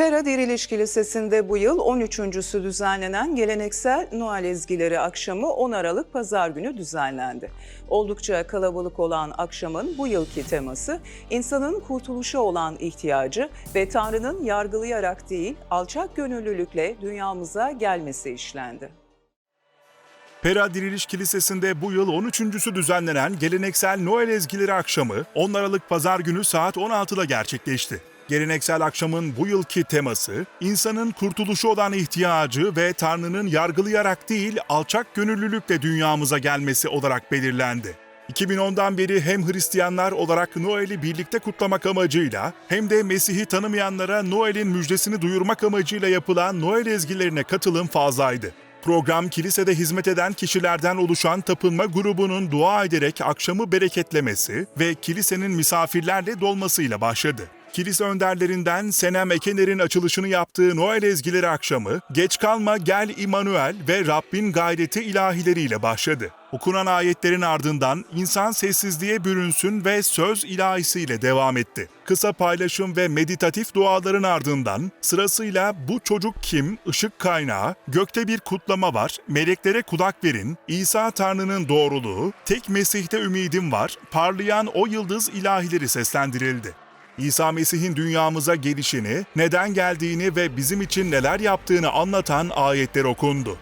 Pera Diriliş Kilisesi'nde bu yıl 13.sü düzenlenen geleneksel Noel ezgileri akşamı 10 Aralık Pazar günü düzenlendi. Oldukça kalabalık olan akşamın bu yılki teması insanın kurtuluşa olan ihtiyacı ve Tanrı'nın yargılayarak değil alçak gönüllülükle dünyamıza gelmesi işlendi. Pera Diriliş Kilisesi'nde bu yıl 13.sü düzenlenen geleneksel Noel ezgileri akşamı 10 Aralık Pazar günü saat 16'da gerçekleşti. Geleneksel akşamın bu yılki teması, insanın kurtuluşu olan ihtiyacı ve Tanrı'nın yargılayarak değil alçak gönüllülükle dünyamıza gelmesi olarak belirlendi. 2010'dan beri hem Hristiyanlar olarak Noel'i birlikte kutlamak amacıyla hem de Mesih'i tanımayanlara Noel'in müjdesini duyurmak amacıyla yapılan Noel ezgilerine katılım fazlaydı. Program kilisede hizmet eden kişilerden oluşan tapınma grubunun dua ederek akşamı bereketlemesi ve kilisenin misafirlerle dolmasıyla başladı. Kilise önderlerinden Senem Ekener'in açılışını yaptığı Noel ezgileri akşamı, Geç kalma gel İmanuel ve Rabbin gayreti ilahileriyle başladı. Okunan ayetlerin ardından insan sessizliğe bürünsün ve söz ilahisiyle devam etti. Kısa paylaşım ve meditatif duaların ardından sırasıyla bu çocuk kim, ışık kaynağı, gökte bir kutlama var, meleklere kulak verin, İsa Tanrı'nın doğruluğu, tek Mesih'te ümidim var, parlayan o yıldız ilahileri seslendirildi. İsa Mesih'in dünyamıza gelişini, neden geldiğini ve bizim için neler yaptığını anlatan ayetler okundu.